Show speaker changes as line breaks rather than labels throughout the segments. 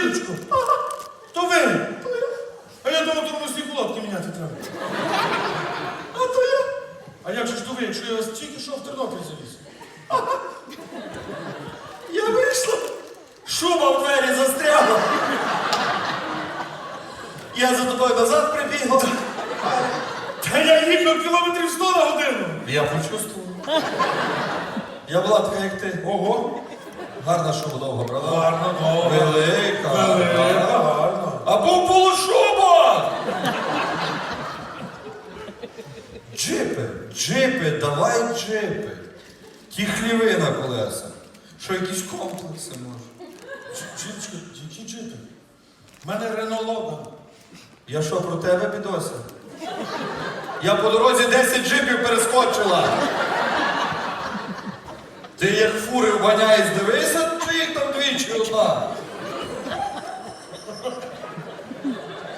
діточко, то ви. А я думав, то всі кулатки міняти треба.
А то я.
А як же ж то ви, якщо я вас тільки що в Тернопіль завіз?
Я вийшла. Шуба в двері застрягла. Я за тобою назад прибігла.
Та я їхав кілометрів сто на годину.
Я почувствую. Я була така, як ти.
Ого.
Гарна шуба довго брала.
Гарно.
Джипи, давай джипи. Ті хліви на колесах. Що якісь комплекси може?
Жіночка, які джипи? У мене Рено Логан.
Я що, про тебе бідося? Я по дорозі 10 джипів перескочила. Ти як фури вганяєш, дивися, чи їх там двічі одна.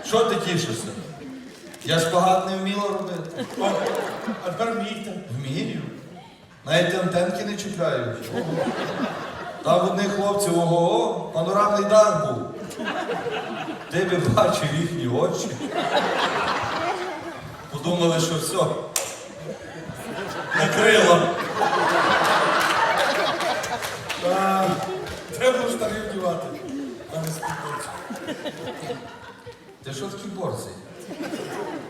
Що ти тішишся? Я шпагат не вміла робити.
Тепер.
Вмію. Навіть антенки не чіпляють. Там одних хлопців ого, панорамний дах був. Ти би бачив їхні очі. Подумали, що все. Накрило.
Треба було штани вдівати. А не спідниці.
Ти що такий борзий?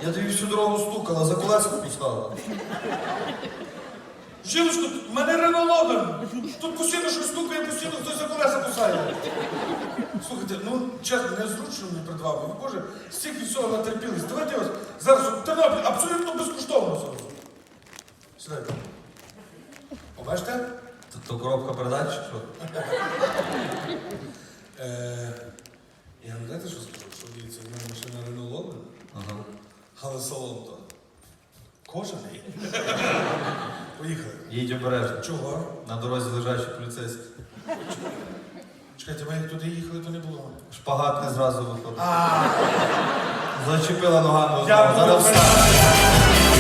Я тобі всю дорогу стукала, за колесо поставила.
Жіночко, в мене Рено Тут постійно щось стукає, постійно хтось за колеса кусає. Слухайте, ну чесно, незручно мені перед вами. Ви, Боже, стільки всього натерпілись. Давайте вас зараз в Тернопіль абсолютно безкоштовно зараз. Сідайте. Побачите?
То, то коробка передач, що?
Але солом то. кожен Поїхали.
Їдь обережно.
Чого?
На дорозі лежачі поліцейські.
Чекайте, ми як туди їхали, то не було.
Шпагат не зразу виходить. Зачепила ногами. Я. Зараз встане.